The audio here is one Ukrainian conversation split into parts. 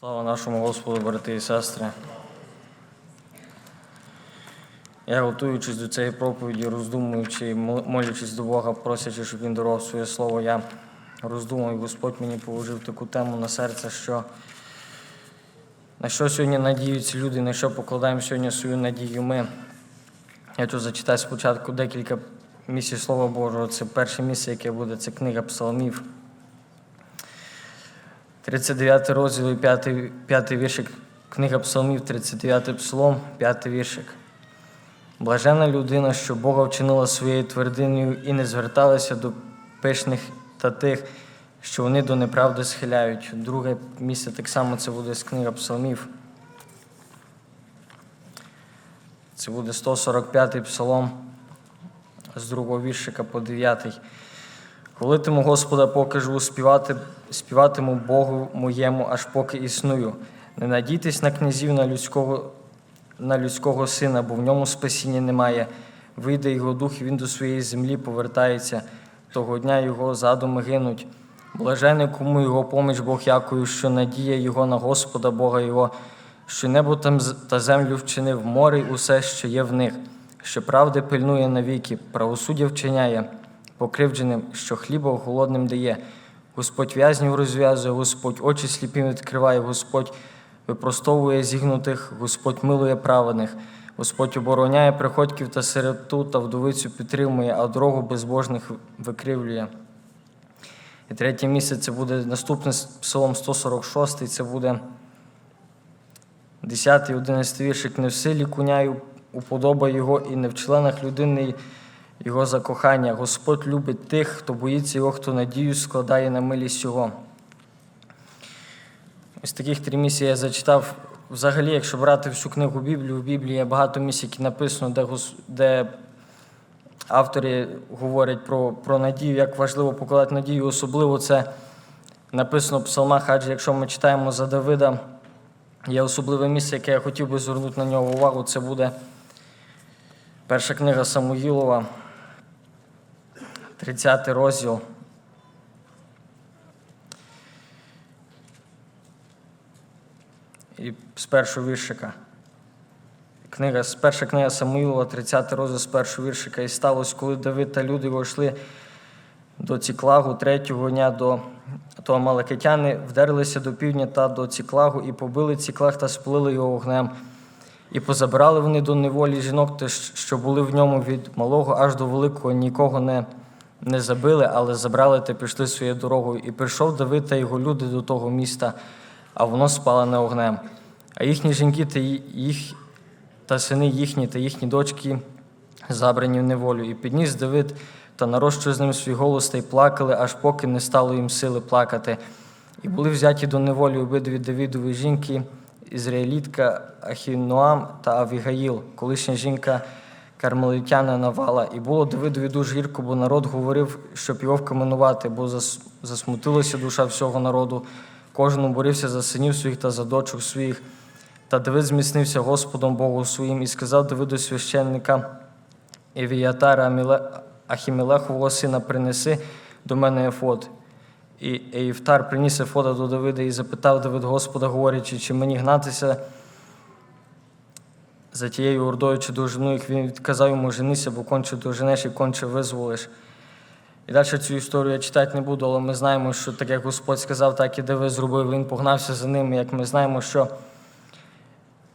Слава нашому Господу, брати і сестри. Я, готуючись до цієї проповіді, роздумуючи, мол- молячись до Бога, просячи, щоб Він дарував своє слово, я роздумав, і Господь мені положив таку тему на серце, що на що сьогодні надіються люди, на що покладаємо сьогодні свою надію ми. Я тут зачитаю спочатку декілька місць Слова Божого. Це перше місце, яке буде, це книга Псалмів. 39 розділ і 5, 5 віршик. Книга Псалмів, 39 псалом, 5 віршик. Блажена людина, що Бога вчинила своєю твердиною і не зверталася до пишних та тих, що вони до неправди схиляють. Друге місце так само це буде з книга Псалмів. Це буде 145 псалом з другого віршика по 9. Хвалитиму Господа, поки живу, співати, співатиму Богу моєму, аж поки існую. Не надійтесь на князів, на людського, на людського сина, бо в ньому спасіння немає. Вийде його дух, і він до своєї землі повертається. Того дня його задуми гинуть. Блажений, кому його поміч Бог якою, що надія його на Господа Бога його, що небо там та землю вчинив, море й усе, що є в них, що правди пильнує навіки, правосуддя вчиняє покривдженим, що хліба голодним дає. Господь в'язнів розв'язує, Господь очі сліпим відкриває, Господь випростовує зігнутих, Господь милує праведних, Господь обороняє приходьків та сироту та вдовицю підтримує, а дорогу безбожних викривлює. І третє місце це буде наступний псалом 146, це буде 10 11 віршик. Не в силі куняю уподоба його, і не в членах людини його закохання. Господь любить тих, хто боїться його, хто надію складає на милість його. Ось таких три місії я зачитав. Взагалі, якщо брати всю книгу Біблію, в Біблії є багато місць, які написано, де, де автори говорять про, про надію, як важливо покладати надію. Особливо це написано в псалмах, адже якщо ми читаємо за Давида, є особливе місце, яке я хотів би звернути на нього увагу. Це буде перша книга Самуїлова, 30 розділ. І з першого віршика. Книга, перша книга Самуїлова, 30 розділ з першого віршика. І сталося, коли Давид та люди його йшли до Ціклагу третього дня до то амаликитяни вдерлися до півдня та до Ціклагу і побили Ціклаг та спалили його вогнем. І позабирали вони до неволі жінок, що були в ньому від малого аж до великого, нікого не, не забили, але забрали та пішли своєю дорогою. І прийшов Давид та його люди до того міста, а воно спалене огнем. А їхні жінки та їх та сини їхні та їхні дочки забрані в неволю. І підніс Давид та нарощив з ним свій голос та й плакали, аж поки не стало їм сили плакати. І були взяті до неволі обидві Давидові жінки, ізраїлітка Ахінуам та Авігаїл, колишня жінка кармелитяна Навала. І було Давидові дуже гірко, бо народ говорив, щоб його вкаменувати, бо засмутилася душа всього народу. Кожен борився за синів своїх та за дочок своїх. Та Давид зміцнився Господом Богу своїм і сказав Давиду священника Евіятара Ахімелехового сина, принеси до мене ефод. І Євтар приніс ефода до Давида і запитав Давид Господа, говорячи, чи мені гнатися за тією ордою чи дожину їх. Він відказав йому, женися, бо конче доженеш і конче визволиш. І далі цю історію я читати не буду, але ми знаємо, що так як Господь сказав, так і Давид зробив. Він погнався за ним. Як ми знаємо, що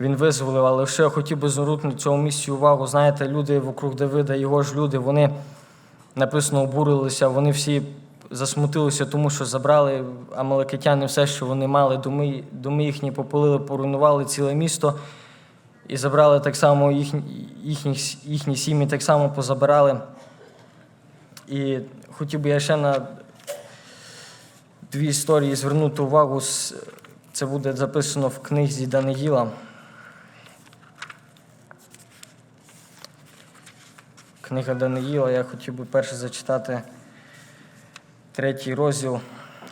він визволив, але що я хотів би звернути на цьому місці увагу. Знаєте, люди вокруг Давида, його ж люди, вони написано обурилися, вони всі засмутилися, тому що забрали амаликитяни все, що вони мали, доми, їхні попалили, поруйнували ціле місто і забрали так само їхні, їхні, їхні сім'ї, так само позабирали. І хотів би я ще на дві історії звернути увагу. Це буде записано в книзі Даниїла. Книга Даниїла, я хотів би перше зачитати третій розділ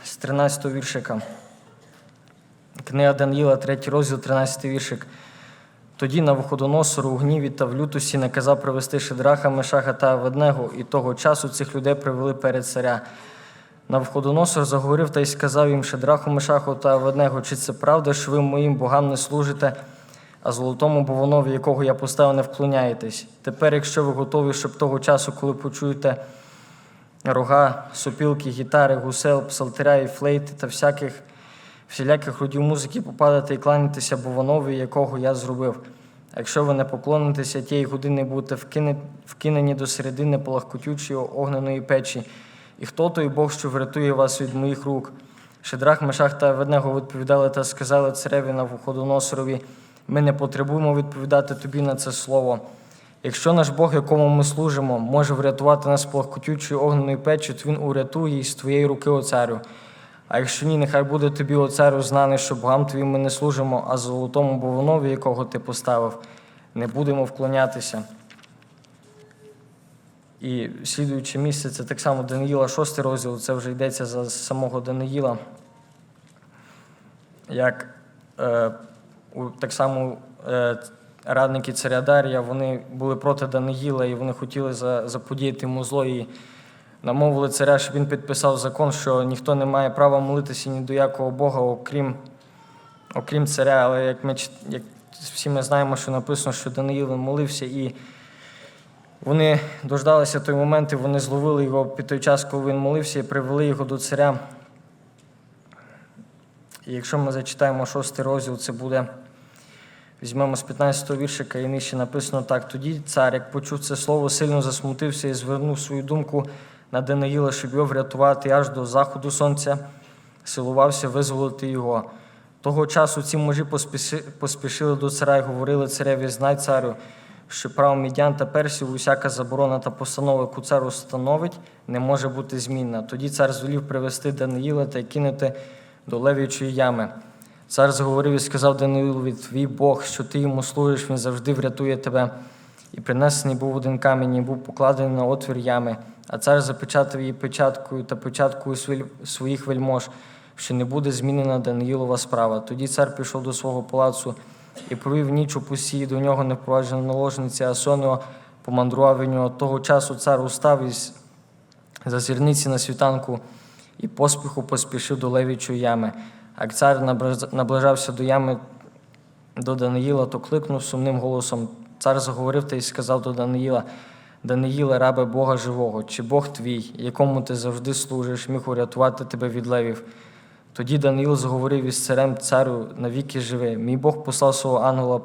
з 13 віршика. Книга Даниїла, третій розділ, 13 віршик. Тоді на виходоносору у гніві та в лютості наказав привести Шедраха, Мешаха та Аведнего, і того часу цих людей привели перед царя. Навходоносор заговорив та й сказав їм Шедраху, Мешаху та Аведнего, чи це правда, що ви моїм богам не служите, а золотому бовонові, якого я поставив, не вклоняєтесь? Тепер, якщо ви готові, щоб того часу, коли почуєте рога, сопілки, гітари, гусел, псалтиря і флейти та всяких всіляких родів музики попадати і кланятися бовонові, якого я зробив. Якщо ви не поклонитеся тієї години, будете вкинені до середини палахкотючої огненої печі. І хто той Бог, що врятує вас від моїх рук? Шедрах, Мешах та Аведнего відповідали та сказали цареві Навуходоносорові, ми не потребуємо відповідати тобі на це слово. Якщо наш Бог, якому ми служимо, може врятувати нас палахкотючої огненої печі, то він урятує із твоєї руки, о царю. А якщо ні, нехай буде тобі, о царю, знаний, що богам твоїм ми не служимо, а золотому бовонові, якого ти поставив, не будемо вклонятися. І слідуюче місце це так само Даниїла, шостий розділ, це вже йдеться за самого Даниїла. Як е, так само е, радники царя Дарія, вони були проти Даниїла і вони хотіли за, заподіяти йому зло і намовили царя, щоб він підписав закон, що ніхто не має права молитися ні до якого Бога, окрім, окрім царя. Але як ми як всі ми знаємо, що написано, що Даниїл молився, і вони дождалися той момент, і вони зловили його під той час, коли він молився, і привели його до царя. І якщо ми зачитаємо шостий розділ, це буде. Візьмемо з 15-го віршика і нижче написано так. Тоді цар, як почув це слово, сильно засмутився і звернув свою думку на Даниїла, щоб його врятувати аж до заходу сонця, силувався визволити його. Того часу ці мужі поспішили до царя і говорили цареві, знай царю, що право мідян та персів, усяка заборона та постанова, яку цар установить, не може бути змінна. Тоді цар звелів привести Даниїла та кинути до левічої ями. Цар заговорив і сказав Даниїлові, твій Бог, що ти йому служиш, він завжди врятує тебе. І принесений був один камінь, і був покладений на отвір ями. А цар запечатав її печаткою та печаткою своїх вельмож, що не буде змінена Даниїлова справа. Тоді цар пішов до свого палацу і провів ніч у пусі, і до нього не впроваджена наложниця Асоніо помандрував від нього. Того часу цар устав із за зірниці на світанку і поспіху поспішив до левічої ями. А цар наближався до ями до Даниїла, то кликнув сумним голосом. Цар заговорив та й сказав до Даниїла: Даниїле, рабе Бога живого, чи Бог твій, якому ти завжди служиш, міг урятувати тебе від левів? Тоді Даниїл заговорив із царем царю навіки живи. Мій Бог послав свого ангела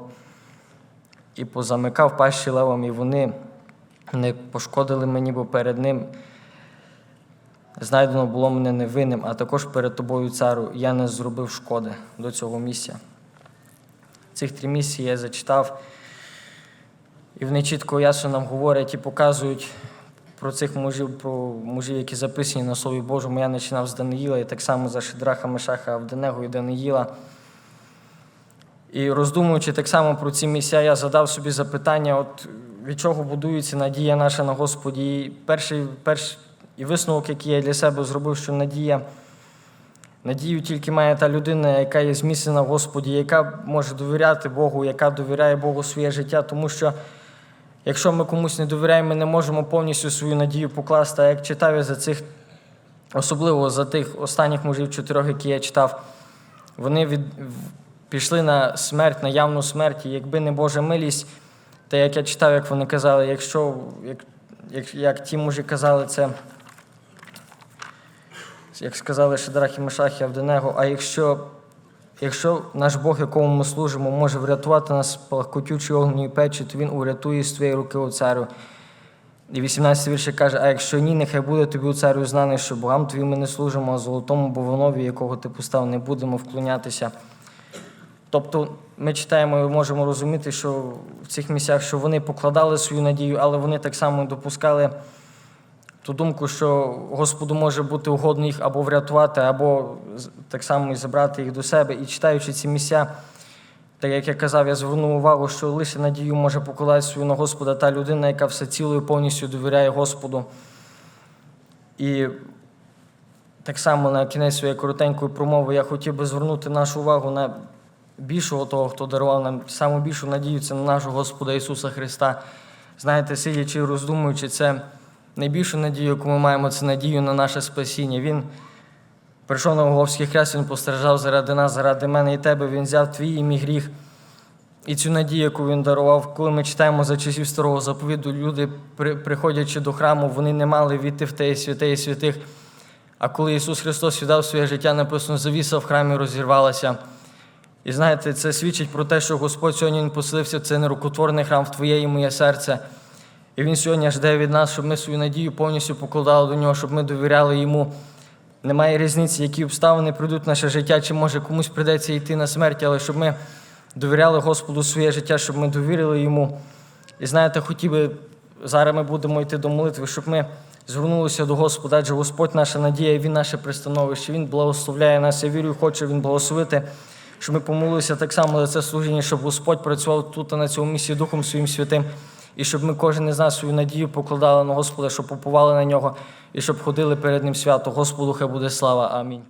і позамикав пащі левам, і вони не пошкодили мені, бо перед ним знайдено було мене невинним, а також перед тобою, царю, я не зробив шкоди до цього місця. Цих три місії я зачитав, і вони чітко ясно нам говорять і показують про цих мужів, про мужів, які записані на Слові Божому. Я починав з Даниїла, і так само за Шедраха, Мешаха, Авденего і Даниїла. І роздумуючи так само про ці місця, я задав собі запитання, от від чого будується надія наша на Господі. І перший, перший і висновок, який я для себе зробив, що надія, надію тільки має та людина, яка є зміцнена в Господі, яка може довіряти Богу, яка довіряє Богу своє життя, тому що якщо ми комусь не довіряємо, ми не можемо повністю свою надію покласти. А як читав я за цих, особливо за тих останніх мужів чотирьох, які я читав, вони від, пішли на смерть, на явну смерть, і якби не Божа милість, та як я читав, як вони казали, якщо, як, як, як ті мужі казали це, як сказали Шедрах і Мешах і Авденего, а якщо, якщо наш Бог, якому ми служимо, може врятувати нас з палахкотючої огненої печі, то він урятує з твоєї руки, о царю. І 18 вірші каже, а якщо ні, нехай буде тобі у царю знаний, що богам твоїм ми не служимо, а золотому бовонові, якого ти постав, не будемо вклонятися. Тобто ми читаємо і можемо розуміти, що в цих місцях, що вони покладали свою надію, але вони так само допускали ту думку, що Господу може бути угодно їх або врятувати, або так само і забрати їх до себе. І читаючи ці місця, так як я казав, я звернув увагу, що лише надію може покладати свою на Господа та людина, яка все цілою повністю довіряє Господу. І так само на кінець своєї коротенької промови я хотів би звернути нашу увагу на більшого того, хто дарував нам саму більшу надію, це на нашого Господа Ісуса Христа. Знаєте, сидячи і роздумуючи, це найбільшу надію, яку ми маємо, це надію на наше спасіння. Він прийшов на Голговський хрест, він постраждав заради нас, заради мене і тебе. Він взяв твій і мій гріх. І цю надію, яку він дарував, коли ми читаємо за часів старого заповіду, люди, приходячи до храму, вони не мали війти в те святе і святих. А коли Ісус Христос віддав своє життя, написано, завіса в храмі розірвалася. І знаєте, це свідчить про те, що Господь сьогодні Він поселився в цей нерукотворний храм в Твоє і моє серце. І Він сьогодні жде від нас, щоб ми свою надію повністю покладали до нього, щоб ми довіряли йому. Немає різниці, які обставини прийдуть в наше життя, чи може комусь прийдеться йти на смерть, але щоб ми довіряли Господу своє життя, щоб ми довірили йому. І знаєте, хотів би, зараз ми будемо йти до молитви, щоб ми звернулися до Господа, адже Господь наша надія, Він наше пристановище, Він благословляє нас. Я вірю, хоче Він благословити, щоб ми помолилися так само за це служіння, щоб Господь працював тут на цьому місці Духом Своїм Святим. І щоб ми кожен із нас свою надію покладали на Господа, щоб попували на нього і щоб ходили перед Ним свято. Господу хай буде слава. Амінь.